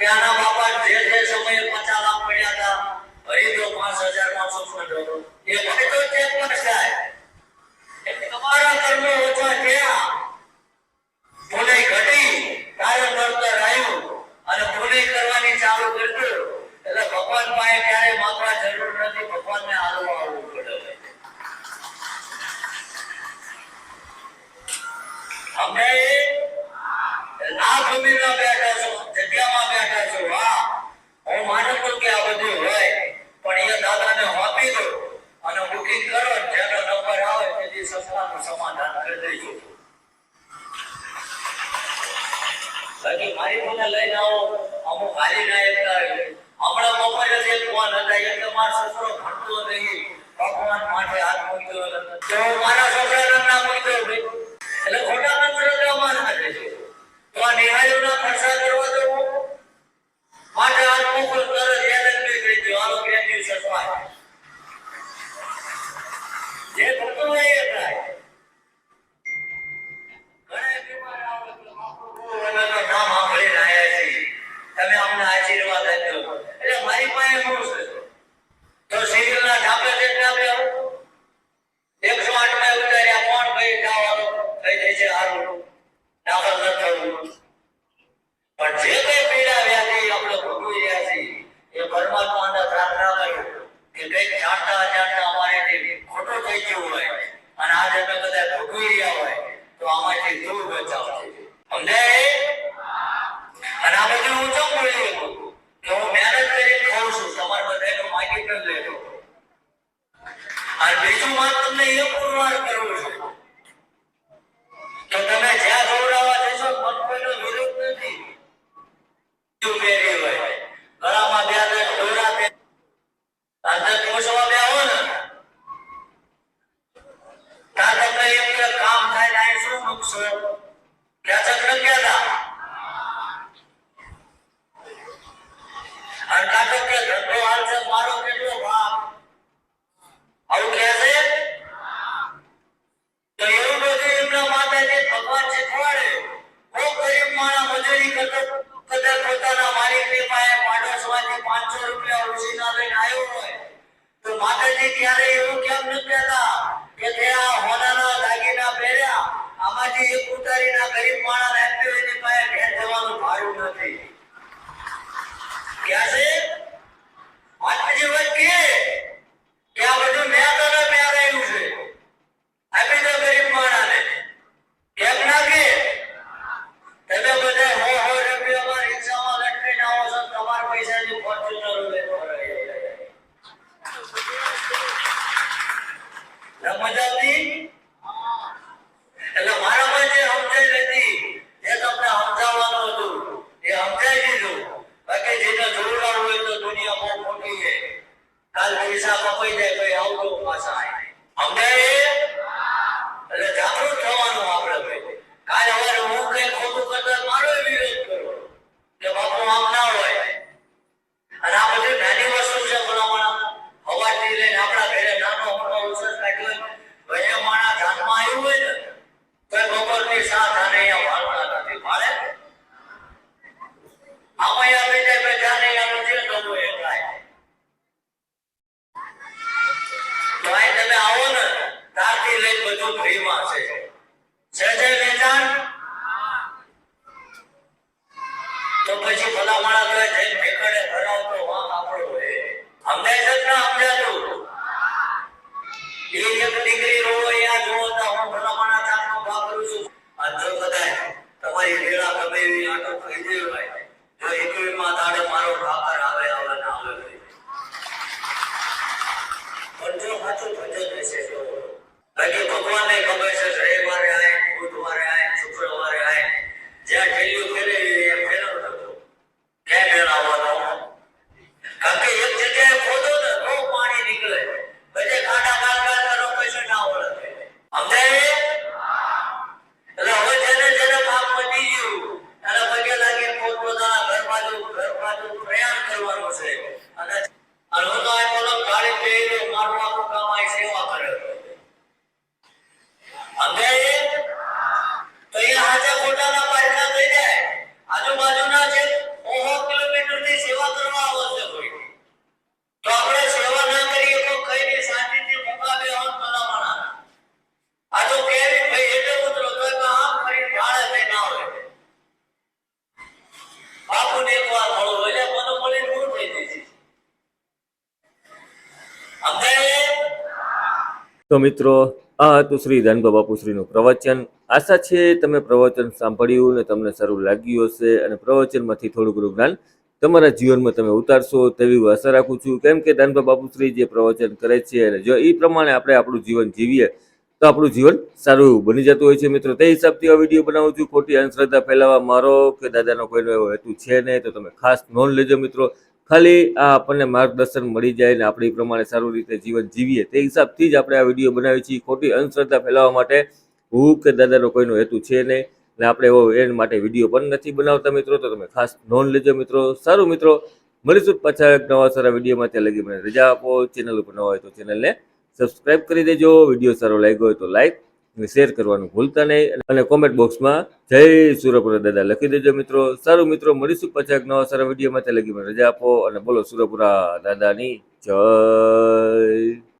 કે બાપા જે જે સમયે પચાસ લાખ પડ્યા હતા ભરી દો પાંચ હજાર પાંચસો પડ્યો એ ભાઈ તો ચેક પણ થાય. તમારા કર્મો ઓછા થયા. પુણે ઘટી, તારે વળતર આવ્યું અને પુણે કરવાની ચાલુ કરજો એટલે ભગવાન પાસે ક્યારે માગવા જરૂર નથી, ભગવાનને હાલવા આવવું પડે અમે લાખ અમીરા બેઠા છો. બધું હોય, પણ એ દાદાને આપી દો અને બુકિંગ કરો, જેનો નંબર આવે તે સંસ્થાનું સમાધાન કરી દઈશું બાકી મારી મને લઈને આવો, અમુક હાલી ના એકતા હમણાં બપોરે જે ફોન હતા એટલે મારો છોકરો ભણતો નહીં. ભગવાન માટે હાથ મૂક્યો તમે અમને આશીર્વાદ આપ્યો એટલે મારી પાસે શું છે? તો સિવિલના ઢાબે જઈને આપણે એકસો આઠમાં ઉતાર્યા, કોણ ભાઈ ખાવાનો? થઈ જાય છે સારું દાખલ ન થવું પણ જે કઈ પીડા વ્યાધિ આપણે ભોગવી રહ્યા છીએ. એ પરમાત્માને પ્રાર્થના કરીએ કે કંઈક જાણતા અજાણતા અમારે ખોટું થઈ ગયું હોય અને આજે અમે બધા ભોગવી રહ્યા હોય, તો આમાંથી દૂર બચાવ અમને અને આ બધું હું ચમ બોલી શકું કે હું મહેનત કરીને ખાઉં છું તમારે બધાને માગી ન લેજો અને બીજું વાત તમને એ પુરવાર કરવું છે તો તમે જ્યાં ગૌરવવા જશો મન કોઈનો વિરોધ નથી શું પહેરી હોય ગળામાં બે હાથે દોરા પહેરી અંદર પોષવા બેહો ને ત્યાં તમને એમ કે કામ થાય ને અહીં શું મૂકશો ક્યાં ચક્ર ક્યાં અને કાં તો કે ધંધો હાલશે મારો કેટલો ભાગ આવું કહે છે તો એવું બધું એમના માતાજી ભગવાન શીખવાડે કોઈ ગરીબ માણસ મજૂરી કરતો કદાચ પોતાના માલિકની પાસે પાડોશમાંથી પાંચસો રૂપિયા ઉછીના લઈને આવ્યો હોય, તો માતાજી ત્યારે એવું કેમ ન કહેતા કે તે આ હોનાના દાગીના પહેર્યા? આમાંથી એક ઉતારીના ગરીબ માણસ આપ્યો, એની પાસે ઘેર જવાનું ભાડું નથી ક્યાં છે માતાજી વાત કે કે આ બધું મેં તને પહેરાયું છે આપી દો ગરીબ માણસને કેમ ના કે તમે બધા હો હો રૂપિયામાં રિક્ષામાં લટકીને આવો છો તમારા પૈસાની ફોર્ચ્યુનર લેતો રહે ના મજા આવતી એટલે મારામાં જે સમજાઈ નથી એ તમને સમજાવવાનું હતું એ સમજાઈ દીધું બાકી જેને જોડાવું હોય તો દુનિયા બહુ મોટી છે કાલ પૈસા કપાઈ જાય ભાઈ આવજો પાછા સમજાય એટલે જાગૃત થવાનું આપણે ભાઈ કાલે સવારે હું કઈ ખોટું કરતા મારો વિરોધ કરો કે બાપુ આમ ના હોય અને આ બધી નાની વસ્તુ છે ભલામણ હવાથી લઈને આપણા ઘરે નાનો મોટો ઉછેર કાઢ્યો હોય માણસ ધ્યાનમાં આવ્યું હોય ને તો બપોર બપોરની સાત આને અહીંયા વાળતા નથી ભાડે આમાં આપણે જાય ભાઈ જાને આનું જે કરવું એ તો તમે આવો ને તો Ahí, ahí. તો મિત્રો, આ હતું શ્રી દાનબા બાપુશ્રીનું પ્રવચન. આશા છે તમે પ્રવચન સાંભળ્યું ને તમને સારું લાગ્યું હશે અને પ્રવચનમાંથી થોડું ઘણું જ્ઞાન તમારા જીવનમાં તમે ઉતારશો તેવી હું આશા રાખું છું. કેમ કે દાનબા બાપુશ્રી જે પ્રવચન કરે છે અને જો એ પ્રમાણે આપણે આપણું જીવન જીવીએ, તો આપણું જીવન સારું બની જતું હોય છે. મિત્રો, તે હિસાબથી આ વીડિયો બનાવું છું. ખોટી અંધશ્રદ્ધા ફેલાવવા મારો કે દાદાનો કોઈનો એવો હેતુ છે નહીં, તો તમે ખાસ નોંધ લેજો મિત્રો. ખાલી આ આપણને માર્ગદર્શન મળી જાય ને આપણે એ પ્રમાણે સારું રીતે જીવન જીવીએ, તે હિસાબથી જ આપણે આ વીડિયો બનાવીએ છીએ ખોટી અંધશ્રદ્ધા ફેલાવવા માટે. હું કે દાદાનો કોઈનો હેતુ છે નહીં ને આપણે એવો એના માટે વીડિયો પણ નથી બનાવતા મિત્રો, તો તમે ખાસ નોંધ લેજો મિત્રો. સારું મિત્રો, મળીશું પાછા એક નવા સારા વિડીયોમાં. ત્યાં લગી મને રજા આપો. ચેનલ ઉપર નવા હોય તો ચેનલને સબસ્ક્રાઈબ કરી દેજો. વીડિયો સારો લાગ્યો હોય તો લાઈક શેર કરવાનું ભૂલતા નહીં અને કોમેન્ટ બોક્સમાં જય સુરપુરા દાદા લખી દેજો મિત્રો. સારું મિત્રો, મળીશું પાછા એક નવા સારા વિડીયોમાં ત્યાં લગી રજા આપો અને બોલો સુરપુરા દાદાની જય.